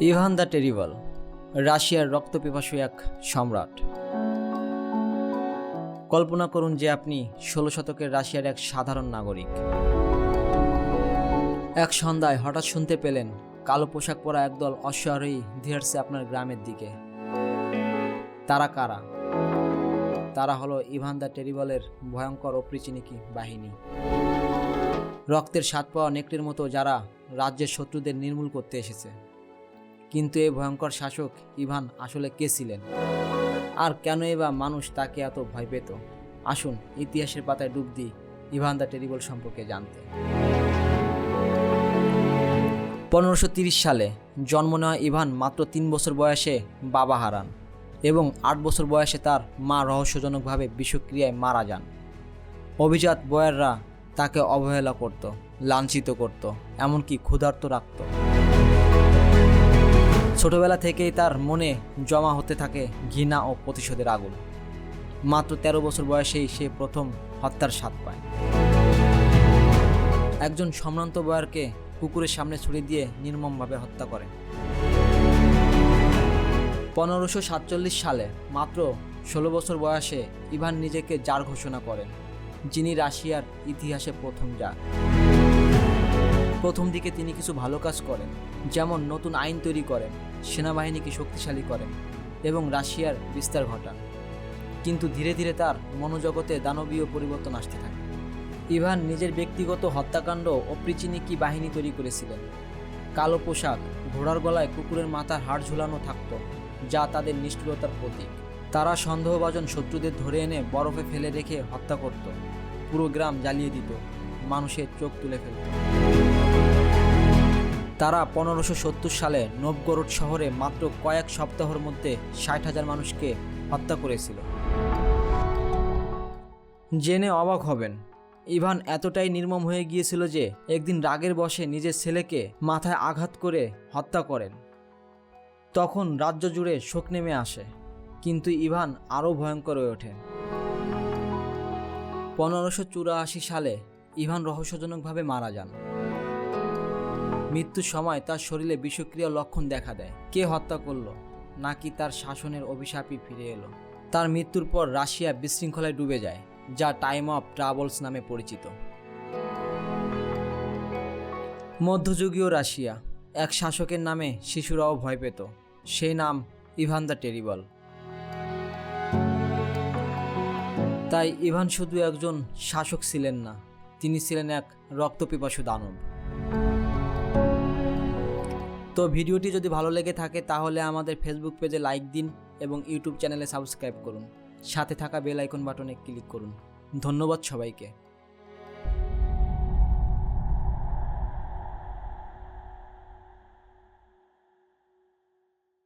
Ivan the terrible, রাশিয়ার রক্তপিপাসু এক সম্রাট। কল্পনা করুন যে আপনি ষোলো শতকের রাশিয়ার এক সাধারণ নাগরিক। এক সন্ধ্যায় হঠাৎ শুনতে পেলেন কালো পোশাক পরা একদল অশ্বারোহী ধীরে আসছে আপনার গ্রামের দিকে। তারা কারা? তারা হলো ইভান দ্য টেরিবলের ভয়ঙ্কর অপ্রিচিনিকি বাহিনী। রক্তের স্বাদ পাওয়া নেকড়ের মতো যারা রাজ্যের শত্রুদের নির্মূল করতে এসেছে। কিন্তু এই ভয়ঙ্কর শাসক ইভান আসলে কে ছিলেন? আর কেনই বা মানুষ তাকে এত ভয় পেত? আসুন, ইতিহাসের পাতায় ডুব দিই ইভান দ্য টেরিবল সম্পর্কে জানতে। পনেরোশো সালে জন্ম নেওয়া ইভান মাত্র তিন বছর বয়সে বাবা হারান এবং আট বছর বয়সে তার মা রহস্যজনকভাবে বিষক্রিয়ায় মারা যান। অভিজাত বয়াররা তাকে অবহেলা করত, লাঞ্ছিত করত, এমনকি ক্ষুধার্ত রাখত। ছোটবেলা থেকেই তার মনে জমা হতে থাকে ঘৃণা ও প্রতিশোধের আগুন। মাত্র তেরো বছর বয়সেই সে প্রথম হত্যার স্বাদ পায়। একজন সম্ভ্রান্ত বয়ারকে কুকুরের সামনে ছুড়ে দিয়ে নির্মমভাবে হত্যা করে। পনেরোশো সাতচল্লিশ সালে মাত্র ষোলো বছর বয়সে ইভান নিজেকে জার ঘোষণা করেন, যিনি রাশিয়ার ইতিহাসে প্রথম জার। প্রথম দিকে তিনি কিছু ভালো কাজ করেন, যেমন নতুন আইন তৈরি করেন, সেনাবাহিনীকে শক্তিশালী করেন এবং রাশিয়ার বিস্তার ঘটান। কিন্তু ধীরে ধীরে তার মনোজগতে দানবীয় পরিবর্তন আসতে থাকে। ইভান নিজের ব্যক্তিগত হত্যাকাণ্ড অপ্রিচিনিকি বাহিনী তৈরি করেছিলেন। কালো পোশাক, ঘোড়ার গলায় কুকুরের মাথার হাড় ঝুলানো থাকত, যা তাদের নিষ্ঠুরতার প্রতীক। তারা সন্দেহভাজন শত্রুদের ধরে এনে বরফে ফেলে রেখে হত্যা করত। পুরো গ্রাম জ্বালিয়ে দিত, মানুষের চোখ তুলে ফেলত। তারা পনেরোশো সত্তর সালে নবগরোড শহরে মাত্র কয়েক সপ্তাহের মধ্যে ষাট হাজার মানুষকে হত্যা করেছিল। জেনে অবাক হবেন, ইভান এতটাই নির্মম হয়ে গিয়েছিল যে একদিন রাগের বশে নিজের ছেলেকে মাথায় আঘাত করে হত্যা করেন। তখন রাজ্য জুড়ে শোক নেমে আসে, কিন্তু ইভান আরও ভয়ঙ্কর হয়ে ওঠেন। পনেরোশো সালে ইভান রহস্যজনকভাবে মারা যান। মৃত্যুর সময় তার শরীরে বিষক্রিয়া লক্ষণ দেখা দেয়। কে হত্যা করল? নাকি তার শাসনের অভিশাপই ফিরে এলো? তার মৃত্যুর পর রাশিয়া বিশৃঙ্খলায় ডুবে যায়, যা টাইম অফ ট্রাভেলস নামে পরিচিত। মধ্যযুগীয় রাশিয়া এক শাসকের নামে শিশুরাও ভয় পেত। সেই নাম ইভান দ্য টেরিবল। তাই ইভান শুধু একজন শাসক ছিলেন না, তিনি ছিলেন এক রক্তপিপাসু দানব। তো ভিডিওটি যদি ভালো লেগে থাকে তাহলে আমাদের ফেসবুক পেজে লাইক দিন এবং ইউটিউব চ্যানেলে সাবস্ক্রাইব করুন। সাথে থাকা বেল আইকন বাটনে ক্লিক করুন। ধন্যবাদ সবাইকে।